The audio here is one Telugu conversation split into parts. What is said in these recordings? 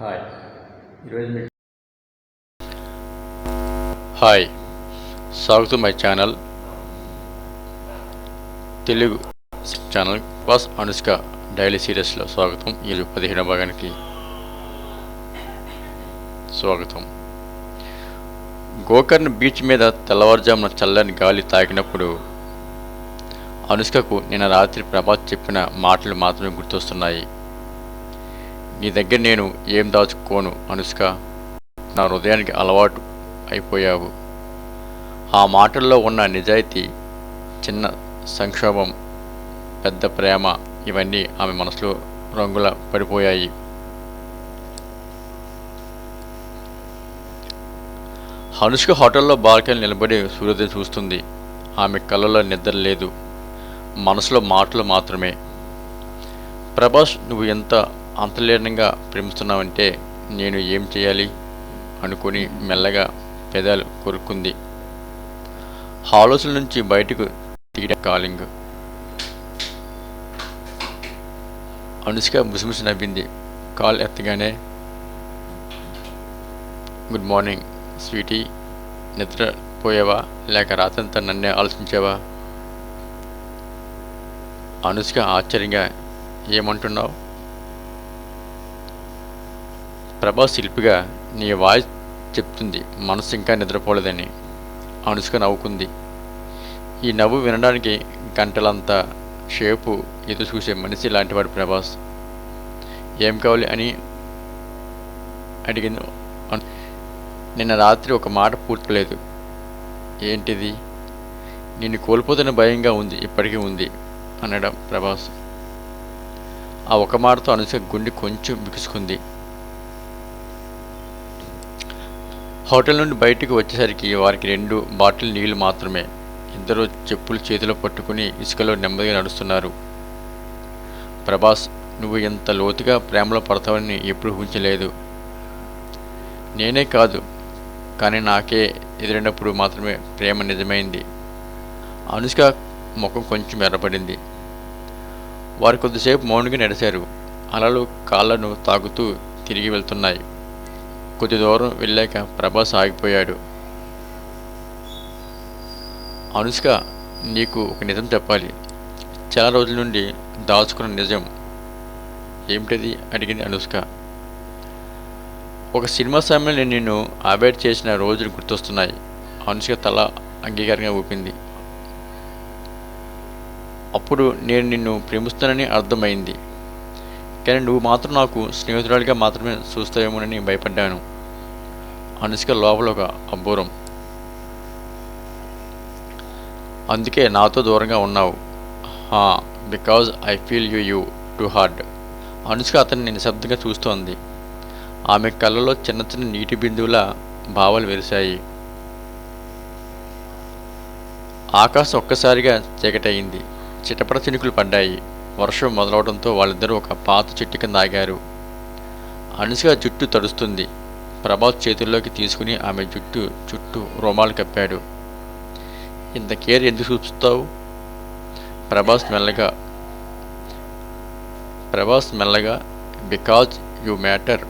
హాయ్. ఈరోజు మీ హాయ్. స్వాగతం my channel. Telugu channel boss Anushka daily సీరియస్లో స్వాగతం. ఈరోజు పదిహేడవ భాగానికి స్వాగతం. గోకర్ణ బీచ్ మీద తెల్లవారుజామున చల్లని గాలి తాకినప్పుడు అనుష్కకు నిన్న రాత్రి ప్రభాత్ చెప్పిన మాటలు మాత్రమే గుర్తొస్తున్నాయి. నీ దగ్గర నేను ఏం దాచుకోను అనుష్క? నా హృదయానికి అలవాటు అయిపోయావు. ఆ మాటల్లో ఉన్న నిజాయితీ చిన్న సంక్షోభం పెద్ద ప్రేమ ఇవన్నీ ఆమె మనసులో రంగుల పడిపోయాయి. హనుష్క హోటల్లో బాల్కని నిలబడి సూర్యోదయం చూస్తుంది. ఆమె కళ్ళలో నిద్ర లేదు. మనసులో మాటలు మాత్రమే. ప్రభాస్ నువ్వు ఎంత అంతర్లీనంగా ప్రేమిస్తున్నావంటే నేను ఏం చేయాలి? అనుకుని మెల్లగా పెదాలు కొరుక్కుంది. ఆలోచన నుంచి బయటకు తీయడం కాలింగ్. అనుష్క ముసిముసి నవ్వింది. కాల్ ఎత్తగానే గుడ్ మార్నింగ్ స్వీటీ. నిద్రపోయావా లేక రాత్రంతా నన్నే ఆలోచించావా? అనుష్క ఆశ్చర్యంగా ఏమంటున్నావు? ప్రభాస్ శిల్పిగా నీ వాయిస్ చెప్తుంది. మనసు ఇంకా నిద్రపోలేదని అనుష్క నవ్వుకుంది. ఈ నవ్వు వినడానికి గంటలంత షేపు ఎదురు చూసే మనిషి లాంటివాడు ప్రభాస్. ఏం కావాలి అని అడిగింది. నిన్న రాత్రి ఒక మాట పూర్తిలేదు. ఏంటిది? నిన్ను కోల్పోతున్న భయంగా ఉంది ఇప్పటికీ ఉంది అనడం ప్రభాస్. ఆ ఒక మాటతో అనుసుక గుండె కొంచెం బిగుసుకుంది హోటల్ నుండి బయటకు వచ్చేసరికి వారికి రెండు బాటిల్ నీళ్ళు మాత్రమే. ఇద్దరు చెప్పులు చేతిలో పట్టుకుని ఇసుకలో నెమ్మదిగా నడుస్తున్నారు. ప్రభాస్ నువ్వు ఎంత లోతుగా ప్రేమలో పడతావని ఎప్పుడు ఊహించలేదు. నేనే కాదు కానీ నాకే ఎదురైనప్పుడు మాత్రమే ప్రేమ నిజమైంది. అనుష్క ముఖం కొంచెం ఎర్రపడింది వారు కొద్దిసేపు మౌనంగా నడిచారు. అలలు కాళ్ళను తాగుతూ తిరిగి వెళ్తున్నాయి. కొద్ది దూరం వెళ్ళాక ప్రభాస్ ఆగిపోయాడు. అనుష్క నీకు ఒక నిజం చెప్పాలి. చాలా రోజుల నుండి దాచుకున్న నిజం. ఏమిటది? అడిగింది అనుష్క. ఒక సినిమా సమయంలో నేను నిన్ను అవాయిడ్ చేసిన రోజులు గుర్తొస్తున్నాయి. అనుష్క తల అంగీకారంగా ఊపింది. అప్పుడు నేను నిన్ను ప్రేమిస్తానని అర్థమైంది. కానీ నువ్వు మాత్రం నాకు స్నేహితురాలిగా మాత్రమే చూస్తావేమోనని భయపడ్డాను. అనుష్క లోపల ఒక అబ్బూరం. అందుకే నాతో దూరంగా ఉన్నావు. హా because I feel you you too hard. Anushka అతన్ని నిశ్శబ్దంగా చూస్తోంది. ఆమె కళ్ళలో చిన్న చిన్న నీటి బిందువుల భావాలు వెలిశాయి. ఆకాశం ఒక్కసారిగా చీకటయింది. చిటపట చినుకులు పడ్డాయి. వర్షం మొదలవడంతో వాళ్ళిద్దరూ ఒక పాత చెట్టు కింద ఆగారు. అనుసుగా జుట్టు తడుస్తుంది. ప్రభాస్ చేతుల్లోకి తీసుకుని ఆమె జుట్టు చుట్టూ రుమాలు కప్పాడు. ఇంత కేర్ ఎందుకు చూపిస్తావు? ప్రభాస్ మెల్లగా ప్రభాస్ మెల్లగా because you matter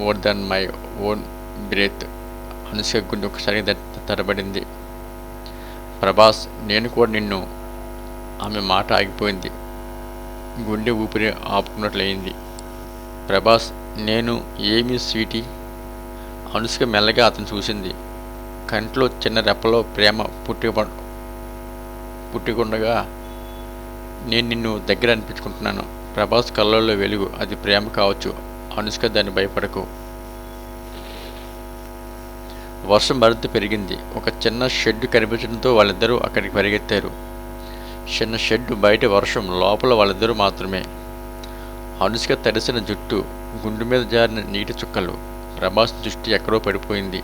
more than my own breath Anushka గుండె ఒకసారి తరబడింది తడబడింది. ప్రభాస్ నేను కూడా నిన్ను ఆమె మాట ఆగిపోయింది. గుండె ఊపిరి ఆపుకున్నట్లయింది. ప్రభాస్ నేను ఏమి స్వీటీ? అనుష్క మెల్లగా అతను చూసింది. కంట్లో చిన్న రెప్పలో ప్రేమ పుట్టి పుట్టికుండగా నేను నిన్ను దగ్గర అనిపించుకుంటున్నాను. ప్రభాస్ కళ్ళల్లో వెలుగు. అది ప్రేమ కావచ్చు. అనుష్క దాన్ని భయపడకు. వర్షం మరింత పెరిగింది. ఒక చిన్న షెడ్ కనిపించడంతో వాళ్ళిద్దరూ అక్కడికి పరిగెత్తారు. చిన్న షెడ్డు బయట వర్షం లోపల వాళ్ళిద్దరూ మాత్రమే. అనుష్క తడిసిన జుట్టు గుండు మీద జారిన నీటి చుక్కలు ప్రభాస్ దృష్టి ఎక్కడో పడిపోయింది.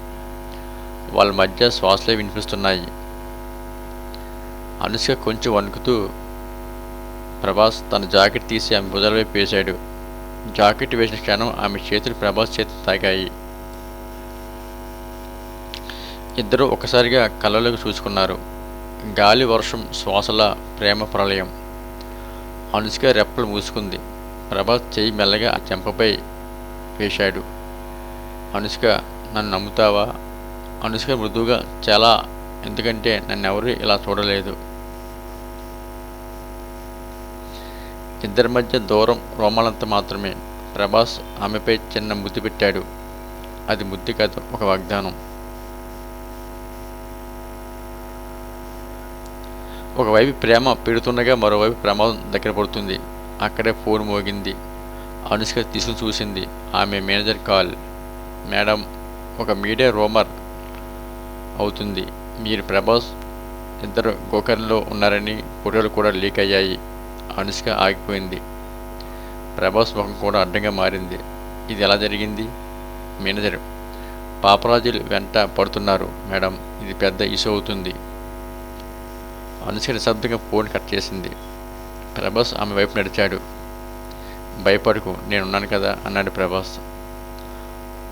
వాళ్ళ మధ్య శ్వాసలే వినిపిస్తున్నాయి. అనుష్క కొంచెం వణుకుతూ ప్రభాస్ తన జాకెట్ తీసి ఆమె భుజాల వైపు వేశాడు జాకెట్ వేసిన క్షణం ఆమె చేతులు ప్రభాస్ చేతులు తాగాయి ఇద్దరూ ఒకసారిగా కళ్ళలోకి చూసుకున్నారు. గాలి వర్షం శ్వాసల ప్రేమ ప్రళయం. అనుష్క రెప్పలు మూసుకుంది. ప్రభాస్ చేయి మెల్లగా ఆ చెంపపై వేశాడు. అనుష్క నన్ను నమ్ముతావా? అనుష్క మృదువుగా చాలా. ఎందుకంటే నన్ను ఎవరు ఇలా చూడలేదు. ఇద్దరి మధ్య దూరం రోమాలంత మాత్రమే. ప్రభాస్ ఆమెపై చిన్న ముద్దు పెట్టాడు. అది ముద్దు కాదు ఒక వాగ్దానం. ఒకవైపు ప్రేమ పెడుతుండగా మరోవైపు ప్రమాదం దగ్గర పడుతుంది. అక్కడే ఫోన్ మోగింది. అనుష్క తీసుకుని చూసింది. ఆమె మేనేజర్ కాల్. మేడం ఒక మీడియా రోమర్ అవుతుంది. మీరు ప్రభాస్ ఇద్దరు గోకర్ణలో ఉన్నారని ఫోటోలు కూడా లీక్ అయ్యాయి. అనుష్క ఆగిపోయింది. ప్రభాస్ ముఖం కూడా అడ్డంగా మారింది. ఇది ఎలా జరిగింది? మేనేజర్ పాపరాజులు వెంట పడుతున్నారు. మేడం ఇది పెద్ద ఇష్యూ అవుతుంది. అనుసరి నిశ్శబ్దంగా ఫోన్ కట్ చేసింది. ప్రభాస్ ఆమె వైపు నడిచాడు. భయపడకు నేనున్నాను కదా అన్నాడు ప్రభాస్.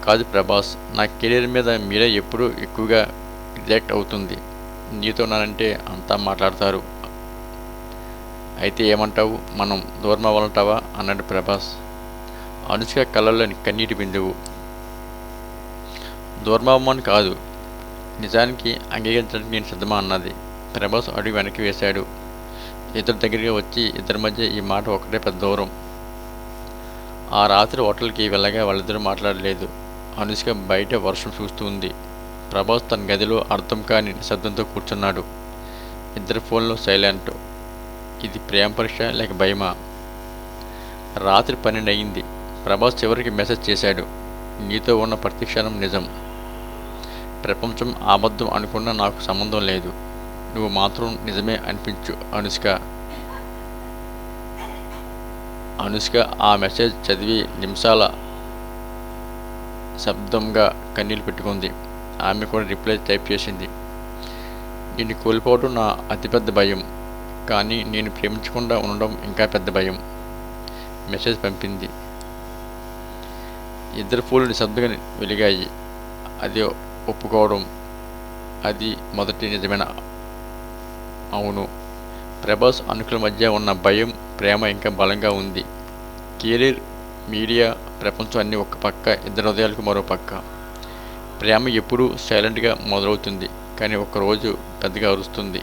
కాదు ప్రభాస్ నా కెరీర్ మీద మీరే ఎప్పుడూ ఎక్కువగా రియాక్ట్ అవుతుంది. నీతో ఉన్నానంటే అంతా మాట్లాడతారు. అయితే ఏమంటావు? మనం దూరం అవ్వాలంటావా? అన్నాడు ప్రభాస్. అనుష్క కళ్ళల్లోని కన్నీటి బిందువు. దూరం అవ్వమని కాదు. నిజానికి అంగీకరించడానికి నేను సిద్ధమా? అన్నది. ప్రభాస్ అడుగు వెనక్కి వేశాడు. ఇద్దరు దగ్గరికి వచ్చి ఇద్దరి మధ్య ఈ మాట ఒకటే పెద్ద దూరం. ఆ రాత్రి హోటల్కి వెళ్ళగా వాళ్ళిద్దరూ మాట్లాడలేదు. అనుష్క బయట వర్షం చూస్తూ ఉంది. ప్రభాస్ తన గదిలో అర్థం కాని నిశ్శబ్దంతో కూర్చున్నాడు. ఇద్దరు ఫోన్లో సైలెంట్. ఇది ప్రేమ పరీక్ష లేక భయమా? రాత్రి పన్నెండు అయింది. ప్రభాస్ చివరికి మెసేజ్ చేశాడు. నీతో ఉన్న ప్రతి క్షణం నిజం. ప్రపంచం అబద్ధం అనుకున్న నాకు సంబంధం లేదు. నువ్వు మాత్రం నిజమే అనిపించు అనుష్క. అనుష్క ఆ మెసేజ్ చదివి నిమిషాల శబ్దంగా కన్నీళ్ళు పెట్టుకుంది. ఆమె కూడా రిప్లై టైప్ చేసింది. నిన్ను కోల్పోవడం నా అతిపెద్ద భయం కానీ నేను ప్రేమించకుండా ఉండడం ఇంకా పెద్ద భయం మెసేజ్ పంపింది. ఇద్దరు పూలు నిశ్శబ్దంగా వెలిగాయి. అది ఒప్పుకోవడం అది మొదటి నిజమైన? అవును. ప్రభాస్ అనుకుల మధ్య ఉన్న భయం ప్రేమ ఇంకా బలంగా ఉంది. కెరీర్ మీడియా ప్రపంచం అన్ని ఒక పక్క ఇద్దరు హృదయాలకు మరో పక్క. ప్రేమ ఎప్పుడూ సైలెంట్గా మొదలవుతుంది కానీ ఒకరోజు పెద్దగా అరుస్తుంది.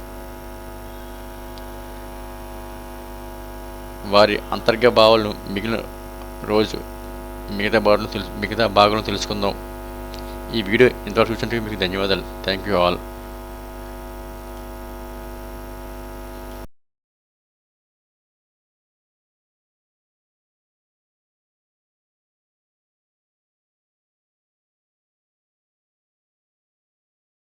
వారి అంతర్గ భావాలను మిగిలిన రోజు మిగతా భావాలను తెలుసు మిగతా భాగాలను తెలుసుకుందాం. ఈ వీడియో ఇంతవరకు చూసినట్టుగా మీకు ధన్యవాదాలు. Thank you all.